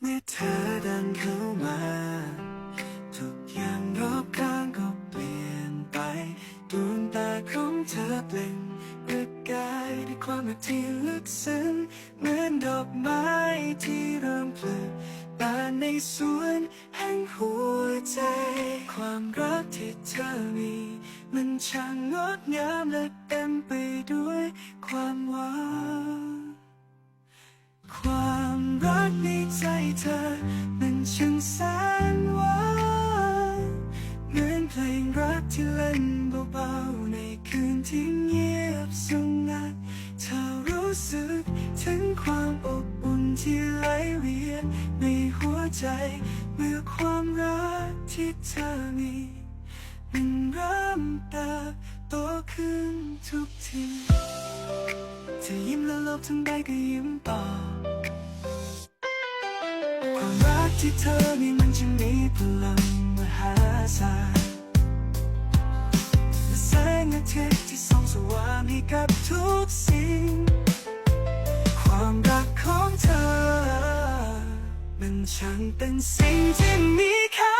เมื่อเธอเดินเข้ามา ทุกอย่างรอบข้างก็เปลี่ยนไปดวงตาของเธอเปล่งประกายด้วยความรักที่ลึกซึ้งเหมือนดอกไม้ที่เริ่มเพลิดบานในสวนแห่งหัวใจ ความรักที่เธอมี มันช่างงดงามและเต็มไปด้วยความหวังความ ใจ เมื่อความรักที่เธอมีมันเริ่มเติบโตขึ้นทุกทีเธอยิ้มแล้วลกทั้งใบก็ยิ้มต่อความรักที่เธอมีมันจึงมีพลังมหาศาลและแสงอาทิตย์ที่ส่องสว่างให้กับทุกสิ่ง ช่างเป็นสิ่งที่มีค่า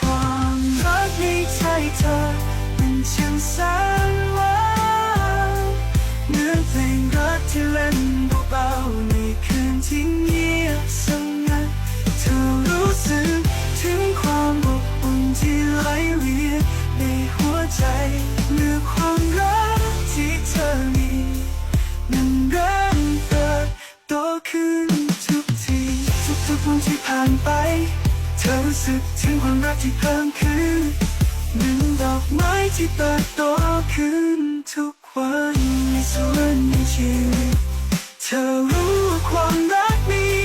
ความรักในใจเธอมันช่างแสนหวานเหมือนเพลงรักที่เล่นเบาๆในคืนที่เงียบสงัดเธอรู้สึกถึงความอบอุ่นที่ไหลเวียนในหัวใจเมื่อความ นไป เธอรู้สึกถึงความรักที่เพิ่มขึ้นหมือนดอกไม้ที่เติบโตขึ้นทุกวันในสวนในชีวิตเธอรู้ว่าความรักนี้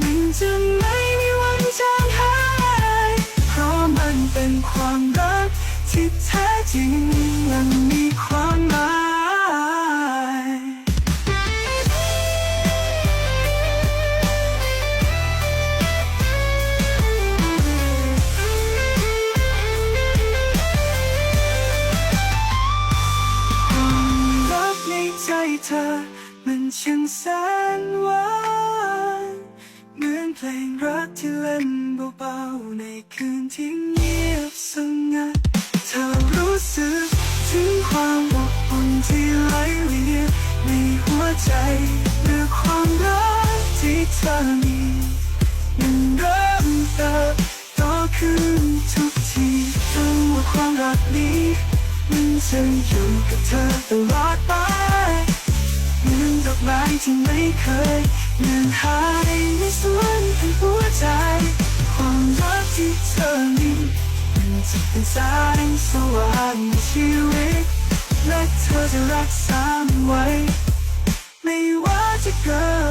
มันจะไม่มีวันจางหายเพราะมันเป็นความรักที่แท้จริงและมี เธอ มันช่างแสนหวานเหมือนเพลงรักที่เล่นเบาๆในคืนที่เงียบสงัดเธอรู้สึกถึงความอบอุ่นที่ไหลเวียนในหัวใจเมื่อความรักที่เธอมีมันเริ่มเติบโตขึ้นทุกทีรู้ว่ความรักนี้ มันจะอยู่กับเธอตลอดไป อกไม้ที่ไม่เคยเลือนหายในสวนแห่งหัวใจ ความรักที่เธอมีมันจะเป็นแสงสว่างในชีวิตและเธอจะรักษามันไว้ ไม่ว่าจะเกิด